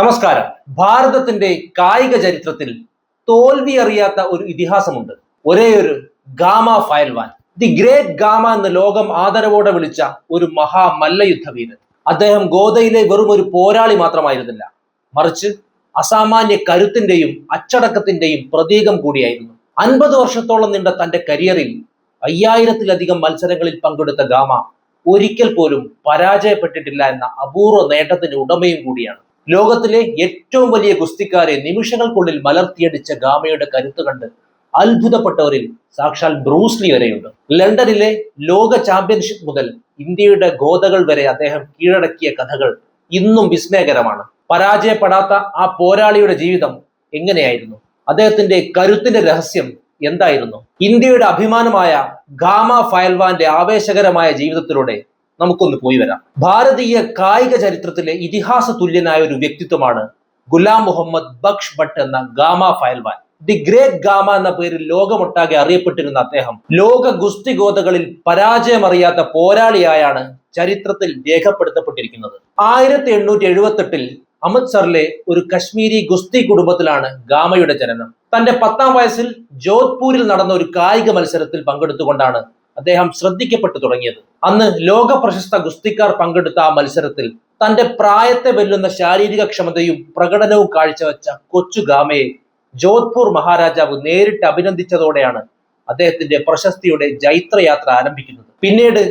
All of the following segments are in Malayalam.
നമസ്കാരം. ഭാരതത്തിന്റെ കായിക ചരിത്രത്തിൽ തോൽവി അറിയാത്ത ഒരു ഇതിഹാസമുണ്ട്. ഒരേ ഒരു ഗാമ ഫയൽവാൻ. ദി ഗ്രേറ്റ് ഗാമ എന്ന് ലോകം ആദരവോടെ വിളിച്ച ഒരു മഹാ മല്ലയുദ്ധവീരൻ അദ്ദേഹം ഗോദയിലെ വെറും ഒരു പോരാളി മാത്രമായിരുന്നില്ല. മറിച്ച് അസാമാന്യ കരുത്തിന്റെയും അച്ചടക്കത്തിന്റെയും പ്രതീകം കൂടിയായിരുന്നു. അൻപത് വർഷത്തോളം നീണ്ട തന്റെ കരിയറിൽ അയ്യായിരത്തിലധികം മത്സരങ്ങളിൽ പങ്കെടുത്ത ഗാമ ഒരിക്കൽ പോലും പരാജയപ്പെട്ടിട്ടില്ല എന്ന അപൂർവ നേട്ടത്തിന് ഉടമയും കൂടിയാണ്. ലോകത്തിലെ ഏറ്റവും വലിയ ഗുസ്തിക്കാരെ നിമിഷങ്ങൾക്കുള്ളിൽ മലർത്തിയടിച്ച ഗാമയുടെ കരുത്ത് കണ്ട് അത്ഭുതപ്പെട്ടവരിൽ സാക്ഷാൽ ബ്രൂസ്ലി വരെയുണ്ട്. ലണ്ടനിലെ ലോക ചാമ്പ്യൻഷിപ്പ് മുതൽ ഇന്ത്യയുടെ ഗോതകൾ വരെ അദ്ദേഹം കീഴടക്കിയ കഥകൾ ഇന്നും വിസ്മയകരമാണ്. പരാജയപ്പെടാത്ത ആ പോരാളിയുടെ ജീവിതം എങ്ങനെയായിരുന്നു? അദ്ദേഹത്തിന്റെ കരുത്തിന്റെ രഹസ്യം എന്തായിരുന്നു? ഇന്ത്യയുടെ അഭിമാനമായ ഗാമ ഫയൽവാന്റെ ആവേശകരമായ ജീവിതത്തിലൂടെ നമുക്കൊന്ന് പോയി വരാം. ഭാരതീയ കായിക ചരിത്രത്തിലെ ഇതിഹാസ തുല്യനായ ഒരു വ്യക്തിത്വമാണ് ഗുലാം മുഹമ്മദ് ബക്ഷ് ഭട്ട് എന്ന ഗാമ ഫയൽവാൻ. ദി ഗ്രേറ്റ് ഗാമ എന്ന പേരിൽ ലോകമൊട്ടാകെ അറിയപ്പെട്ടിരുന്ന അദ്ദേഹം ലോക ഗുസ്തി ഗോതകളിൽ പരാജയമറിയാത്ത പോരാളിയായാണ് ചരിത്രത്തിൽ രേഖപ്പെടുത്തപ്പെട്ടിരിക്കുന്നത്. ആയിരത്തി എണ്ണൂറ്റി എഴുപത്തെട്ടിൽ അമൃത്സറിലെ ഒരു കശ്മീരി ഗുസ്തി കുടുംബത്തിലാണ് ഗാമയുടെ ജനനം. തന്റെ പത്താം വയസ്സിൽ ജോധ്പൂരിൽ നടന്ന ഒരു കായിക മത്സരത്തിൽ പങ്കെടുത്തുകൊണ്ടാണ് അദ്ദേഹം ശ്രദ്ധിക്കപ്പെട്ടു തുടങ്ങിയത്. അന്ന് ലോക പ്രശസ്ത ഗുസ്തിക്കാർ പങ്കെടുത്ത ആ മത്സരത്തിൽ തന്റെ പ്രായത്തെ വെല്ലുന്ന ശാരീരിക ക്ഷമതയും പ്രകടനവും കാഴ്ചവെച്ച കൊച്ചു ഗാമയെ ജോധ്പൂർ മഹാരാജാവ് നേരിട്ട് അഭിനന്ദിച്ചതോടെയാണ് അദ്ദേഹത്തിന്റെ പ്രശസ്തിയുടെ ജൈത്രയാത്ര ആരംഭിക്കുന്നത്. പിന്നീട്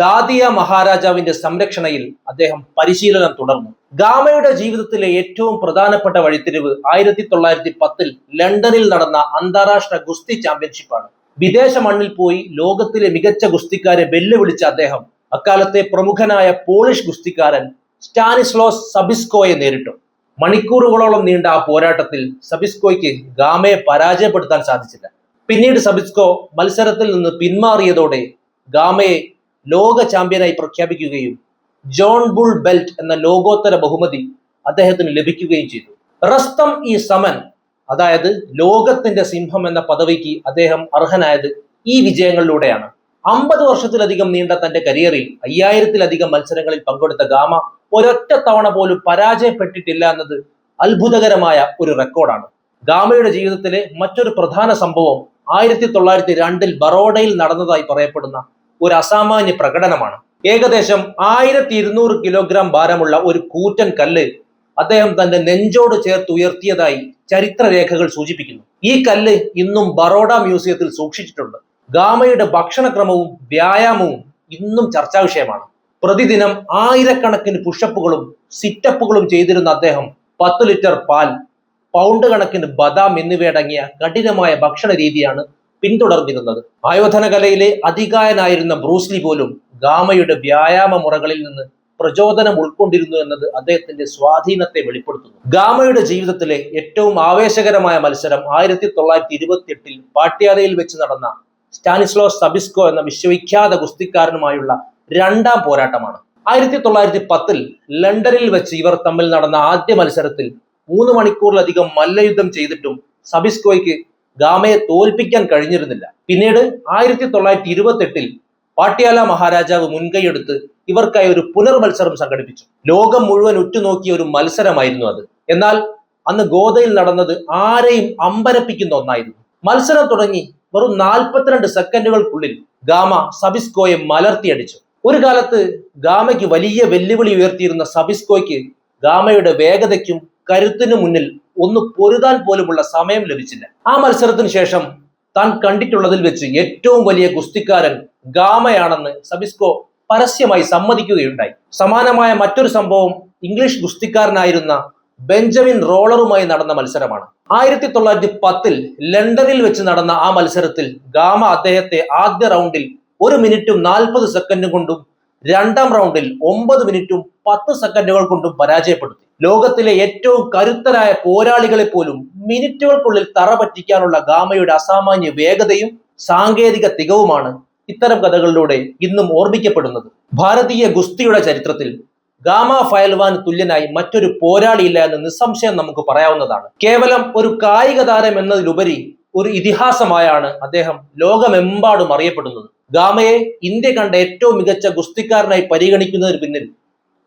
ദാദിയ മഹാരാജാവിന്റെ സംരക്ഷണയിൽ അദ്ദേഹം പരിശീലനം തുടർന്നു. ഗാമയുടെ ജീവിതത്തിലെ ഏറ്റവും പ്രധാനപ്പെട്ട വഴിത്തിരിവ് ആയിരത്തി തൊള്ളായിരത്തി പത്തിൽ ലണ്ടനിൽ നടന്ന അന്താരാഷ്ട്ര ഗുസ്തി ചാമ്പ്യൻഷിപ്പാണ്. വിദേശ മണ്ണിൽ പോയി ലോകത്തിലെ മികച്ച ഗുസ്തിക്കാരെ വെല്ലുവിളിച്ച അദ്ദേഹം അക്കാലത്തെ പ്രമുഖനായ പോളിഷ് ഗുസ്തിക്കാരൻ സ്റ്റാനിസ്ലോസ് സബിസ്കോയെ നേരിട്ടു. മണിക്കൂറുകളോളം നീണ്ട ആ പോരാട്ടത്തിൽ സബിസ്കോയ്ക്ക് ഗാമയെ പരാജയപ്പെടുത്താൻ സാധിച്ചില്ല. പിന്നീട് സബിസ്കോ മത്സരത്തിൽ നിന്ന് പിന്മാറിയതോടെ ഗാമയെ ലോക ചാമ്പ്യനായി പ്രഖ്യാപിക്കുകയും ജോൺ ബുൾ ബെൽറ്റ് എന്ന ലോകോത്തര ബഹുമതി അദ്ദേഹത്തിന് ലഭിക്കുകയും ചെയ്തു. റസ്തം ഈ സമൻ അതായത് ലോകത്തിന്റെ സിംഹം എന്ന പദവിക്ക് അദ്ദേഹം അർഹനായത് ഈ വിജയങ്ങളിലൂടെയാണ്. അമ്പത് വർഷത്തിലധികം നീണ്ട തന്റെ കരിയറിൽ അയ്യായിരത്തിലധികം മത്സരങ്ങളിൽ പങ്കെടുത്ത ഗാമ ഒരൊറ്റ തവണ പോലും പരാജയപ്പെട്ടിട്ടില്ല എന്നത് അത്ഭുതകരമായ ഒരു റെക്കോർഡാണ്. ഗാമയുടെ ജീവിതത്തിലെ മറ്റൊരു പ്രധാന സംഭവം ആയിരത്തി തൊള്ളായിരത്തി രണ്ടിൽ ബറോഡയിൽ നടന്നതായി പറയപ്പെടുന്ന ഒരു അസാമാന്യ പ്രകടനമാണ്. ഏകദേശം ആയിരത്തി ഇരുന്നൂറ് കിലോഗ്രാം ഭാരമുള്ള ഒരു കൂറ്റൻ കല്ല് അദ്ദേഹം തന്റെ നെഞ്ചോട് ചേർത്ത് ഉയർത്തിയതായി ചരിത്രരേഖകൾ സൂചിപ്പിക്കുന്നു. ഈ കല്ല് ഇന്നും ബറോഡ മ്യൂസിയത്തിൽ സൂക്ഷിച്ചിട്ടുണ്ട്. ഗാമയുടെ ഭക്ഷണക്രമവും വ്യായാമവും ഇന്നും ചർച്ചാ വിഷയമാണ്. പ്രതിദിനം ആയിരക്കണക്കിന് പുഷപ്പുകളും സിറ്റപ്പുകളും ചെയ്തിരുന്ന അദ്ദേഹം പത്ത് ലിറ്റർ പാൽ പൗണ്ട് കണക്കിന് ബദാം എന്നിവയടങ്ങിയ കഠിനമായ ഭക്ഷണ രീതിയാണ് പിന്തുടർന്നിരുന്നത്. ആയോധന കലയിലെ അധികായനായിരുന്ന ബ്രൂസ്ലി പോലും ഗാമയുടെ വ്യായാമ മുറകളിൽ നിന്ന് പ്രചോദനം ഉൾക്കൊണ്ടിരുന്നു എന്നത് അദ്ദേഹത്തിന്റെ സ്വാധീനത്തെ വെളിപ്പെടുത്തുന്നു. ഗാമയുടെ ജീവിതത്തിലെ ഏറ്റവും ആവേശകരമായ മത്സരം ആയിരത്തി തൊള്ളായിരത്തി ഇരുപത്തി എട്ടിൽ പാട്യാലയിൽ വെച്ച് നടന്ന സ്റ്റാനിസ്ലോ സബിസ്കോ എന്ന വിശ്വവിഖ്യാത ഗുസ്തിക്കാരനുമായുള്ള രണ്ടാം പോരാട്ടമാണ്. ആയിരത്തി തൊള്ളായിരത്തി പത്തിൽ ലണ്ടനിൽ വെച്ച് ഇവർ തമ്മിൽ നടന്ന ആദ്യ മത്സരത്തിൽ മൂന്ന് മണിക്കൂറിലധികം മല്ലയുദ്ധം ചെയ്തിട്ടും സബിസ്കോയ്ക്ക് ഗാമയെ തോൽപ്പിക്കാൻ കഴിഞ്ഞിരുന്നില്ല. പിന്നീട് ആയിരത്തി തൊള്ളായിരത്തി ഇരുപത്തി എട്ടിൽ പാട്യാല മഹാരാജാവ് മുൻകൈയെടുത്ത് ഇവർക്കായി ഒരു പുനർമത്സരം സംഘടിപ്പിച്ചു. ലോകം മുഴുവൻ ഉറ്റുനോക്കിയ ഒരു മത്സരമായിരുന്നു അത്. എന്നാൽ അന്ന് ഗോദയിൽ നടന്നത് ആരെയും അമ്പരപ്പിക്കുന്ന ഒന്നായിരുന്നു. മത്സരം തുടങ്ങി വെറും നാൽപ്പത്തിരണ്ട് സെക്കൻഡുകൾക്കുള്ളിൽ ഗാമ സബിസ്കോയെ മലർത്തിയടിച്ചു. ഒരു കാലത്ത് ഗാമയ്ക്ക് വലിയ വെല്ലുവിളി ഉയർത്തിയിരുന്ന സബിസ്കോയ്ക്ക് ഗാമയുടെ വേഗതയ്ക്കും കരുത്തിനു മുന്നിൽ ഒന്ന് പൊരുതാൻ പോലുമുള്ള സമയം ലഭിച്ചില്ല. ആ മത്സരത്തിന് ശേഷം താൻ കണ്ടിട്ടുള്ളതിൽ വെച്ച് ഏറ്റവും വലിയ ഗുസ്തിക്കാരൻ ഗാമയാണെന്ന് സബിസ്കോ പരസ്യമായി സമ്മതിക്കുകയുണ്ടായി. സമാനമായ മറ്റൊരു സംഭവം ഇംഗ്ലീഷ് ഗുസ്തിക്കാരനായിരുന്ന ബെഞ്ചമിൻ റോളറുമായി നടന്ന മത്സരമാണ്. ആയിരത്തി തൊള്ളായിരത്തി പത്തിൽ ലണ്ടനിൽ വെച്ച് നടന്ന ആ മത്സരത്തിൽ ഗാമ അദ്ദേഹത്തെ ആദ്യ റൗണ്ടിൽ ഒരു മിനിറ്റും നാൽപ്പത് സെക്കൻഡും കൊണ്ടും രണ്ടാം റൗണ്ടിൽ ഒമ്പത് മിനിറ്റും പത്ത് സെക്കൻഡുകൾ കൊണ്ടും പരാജയപ്പെടുത്തി. ലോകത്തിലെ ഏറ്റവും കരുത്തരായ പോരാളികളെ പോലും മിനിറ്റുകൾക്കുള്ളിൽ തറ പറ്റിക്കാനുള്ള ഗാമയുടെ അസാമാന്യ വേഗതയും സാങ്കേതിക തികവുമാണ് ഇത്തരം കഥകളിലൂടെ ഇന്നും ഓർമ്മിക്കപ്പെടുന്നത്. ഭാരതീയ ഗുസ്തിയുടെ ചരിത്രത്തിൽ ഗാമ ഫയൽവാൻ തുല്യനായി മറ്റൊരു പോരാളിയില്ല എന്ന് നിസ്സംശയം നമുക്ക് പറയാവുന്നതാണ്. കേവലം ഒരു കായിക താരം എന്നതിലുപരി ഒരു ഇതിഹാസമായാണ് അദ്ദേഹം ലോകമെമ്പാടും അറിയപ്പെടുന്നത്. ഗാമയെ ഇന്ത്യ കണ്ട ഏറ്റവും മികച്ച ഗുസ്തിക്കാരനായി പരിഗണിക്കുന്നതിന് പിന്നിൽ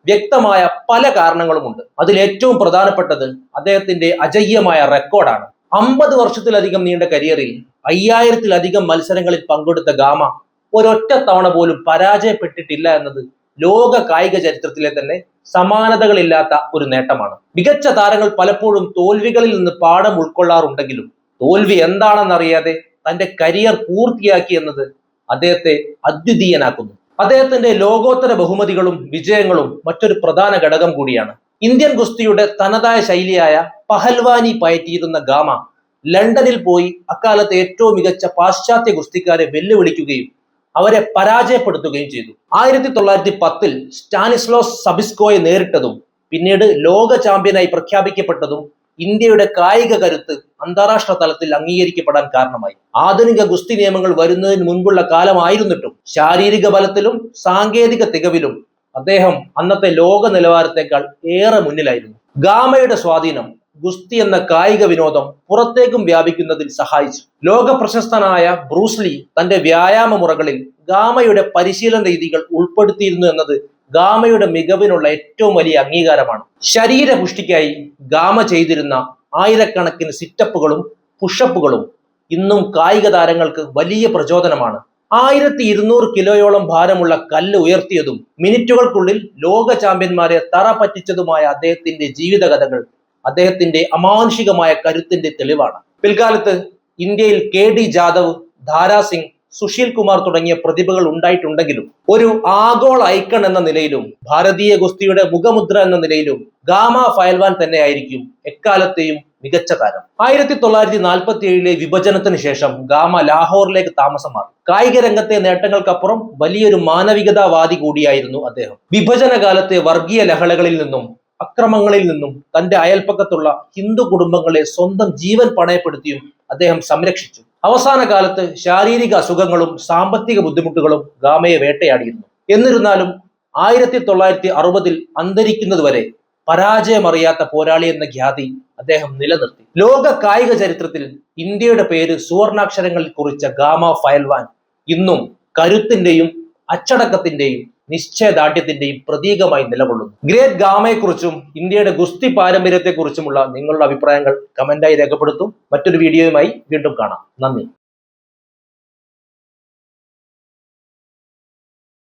വ്യക്തമായ പല കാരണങ്ങളുമുണ്ട്. അതിൽ ഏറ്റവും പ്രധാനപ്പെട്ടത് അദ്ദേഹത്തിന്റെ അജയ്യമായ റെക്കോർഡാണ്. അമ്പത് വർഷത്തിലധികം നീണ്ട കരിയറിൽ അയ്യായിരത്തിലധികം മത്സരങ്ങളിൽ പങ്കെടുത്ത ഗാമ ഒരൊറ്റ തവണ പോലും പരാജയപ്പെട്ടിട്ടില്ല എന്നത് ലോക കായിക ചരിത്രത്തിലെ തന്നെ സമാനതകളില്ലാത്ത ഒരു നേട്ടമാണ്. മികച്ച താരങ്ങൾ പലപ്പോഴും തോൽവികളിൽ നിന്ന് പാഠം ഉൾക്കൊള്ളാറുണ്ടെങ്കിലും തോൽവി എന്താണെന്നറിയാതെ തന്റെ കരിയർ പൂർത്തിയാക്കി എന്നത് അദ്ദേഹത്തെ അദ്വിതീയനാക്കുന്നു. അദ്ദേഹത്തിന്റെ ലോകോത്തര ബഹുമതികളും വിജയങ്ങളും മറ്റൊരു പ്രധാന ഘടകം കൂടിയാണ്. ഇന്ത്യൻ ഗുസ്തിയുടെ തനതായ ശൈലിയായ പഹൽവാനി പയറ്റിയിരുന്ന ഗാമ ലണ്ടനിൽ പോയി അക്കാലത്തെ ഏറ്റവും മികച്ച പാശ്ചാത്യ ഗുസ്തിക്കാരെ വെല്ലുവിളിക്കുകയും അവരെ പരാജയപ്പെടുത്തുകയും ചെയ്തു. ആയിരത്തി തൊള്ളായിരത്തി പത്തിൽ സ്റ്റാനിസ്ലോസ് സബിസ്കോയെ നേരിട്ടതും പിന്നീട് ലോക ചാമ്പ്യനായി പ്രഖ്യാപിക്കപ്പെട്ടതും ഇന്ത്യയുടെ കായിക കരുത്ത് അന്താരാഷ്ട്ര തലത്തിൽ അംഗീകരിക്കപ്പെടാൻ കാരണമായി. ആധുനിക ഗുസ്തി നിയമങ്ങൾ വരുന്നതിന് മുൻപുള്ള കാലമായിരുന്നിട്ടും ശാരീരിക ബലത്തിലും സാങ്കേതിക തികവിലും അദ്ദേഹം അന്നത്തെ ലോക നിലവാരത്തെക്കാൾ ഏറെ മുന്നിലായിരുന്നു. ഗാമയുടെ സ്വാധീനം ഗുസ്തി എന്ന കായിക വിനോദം പുറത്തേക്കും വ്യാപിക്കുന്നതിൽ സഹായിച്ചു. ലോക പ്രശസ്തനായ ബ്രൂസ്ലി തന്റെ വ്യായാമ മുറകളിൽ ഗാമയുടെ പരിശീലന രീതികൾ ഉൾപ്പെടുത്തിയിരുന്നു എന്നത് ഗാമയുടെ മികവിനുള്ള ഏറ്റവും വലിയ അംഗീകാരമാണ്. ശരീരപുഷ്ടിക്കായി ഗാമ ചെയ്തിരുന്ന ആയിരക്കണക്കിന് സിറ്റപ്പുകളും പുഷപ്പുകളും ഇന്നും കായിക താരങ്ങൾക്ക് വലിയ പ്രചോദനമാണ്. ആയിരത്തി ഇരുന്നൂറ് കിലോയോളം ഭാരമുള്ള കല്ല് ഉയർത്തിയതും മിനിറ്റുകൾക്കുള്ളിൽ ലോക ചാമ്പ്യന്മാരെ തറ പറ്റിച്ചതുമായ അദ്ദേഹത്തിന്റെ ജീവിതകഥകൾ അദ്ദേഹത്തിന്റെ അമാനുഷികമായ കരുത്തിന്റെ തെളിവാണ്. പിൽക്കാലത്ത് ഇന്ത്യയിൽ കെ ഡി ജാദവ് ധാരാ സിംഗ് സുശീൽ കുമാർ തുടങ്ങിയ പ്രതിഭകൾ ഉണ്ടായിട്ടുണ്ടെങ്കിലും ഒരു ആഗോള ഐക്കൺ എന്ന നിലയിലും ഭാരതീയ ഗുസ്തിയുടെ മുഖമുദ്ര എന്ന നിലയിലും ഗാമ ഫയൽവാൻ തന്നെ ആയിരിക്കും എക്കാലത്തെയും മികച്ച താരം. ആയിരത്തി തൊള്ളായിരത്തി നാൽപ്പത്തി ഏഴിലെ വിഭജനത്തിന് ശേഷം ഗാമ ലാഹോറിലേക്ക് താമസം മാറി. കായിക രംഗത്തെ നേട്ടങ്ങൾക്കപ്പുറം വലിയൊരു മാനവികതാവാദി കൂടിയായിരുന്നു അദ്ദേഹം. വിഭജന കാലത്തെ വർഗീയ ലഹളകളിൽ നിന്നും അക്രമങ്ങളിൽ നിന്നും തന്റെ അയൽപ്പക്കത്തുള്ള ഹിന്ദു കുടുംബങ്ങളെ സ്വന്തം ജീവൻ പണയപ്പെടുത്തിയും അദ്ദേഹം സംരക്ഷിച്ചു. അവസാന കാലത്ത് ശാരീരിക അസുഖങ്ങളും സാമ്പത്തിക ബുദ്ധിമുട്ടുകളും ഗാമയെ വേട്ടയാടിയിരുന്നു. എന്നിരുന്നാലും ആയിരത്തി തൊള്ളായിരത്തി അറുപതിൽ അന്തരിക്കുന്നതുവരെ പരാജയമറിയാത്ത പോരാളി എന്ന ഖ്യാതി അദ്ദേഹം നിലനിർത്തി. ലോക കായിക ചരിത്രത്തിൽ ഇന്ത്യയുടെ പേര് സുവർണാക്ഷരങ്ങളിൽ കുറിച്ച ഗാമ ഫയൽവാൻ ഇന്നും കരുത്തിന്റെയും അച്ചടക്കത്തിന്റെയും നിശ്ചയദാർഢ്യത്തിന്റെയും പ്രതീകമായി നിലകൊള്ളുന്നു. ഗ്രേറ്റ് ഗാമയെക്കുറിച്ചും ഇന്ത്യയുടെ ഗുസ്തി പാരമ്പര്യത്തെക്കുറിച്ചുമുള്ള നിങ്ങളുടെ അഭിപ്രായങ്ങൾ കമന്റായി രേഖപ്പെടുത്തും. മറ്റൊരു വീഡിയോയുമായി വീണ്ടും കാണാം. നന്ദി.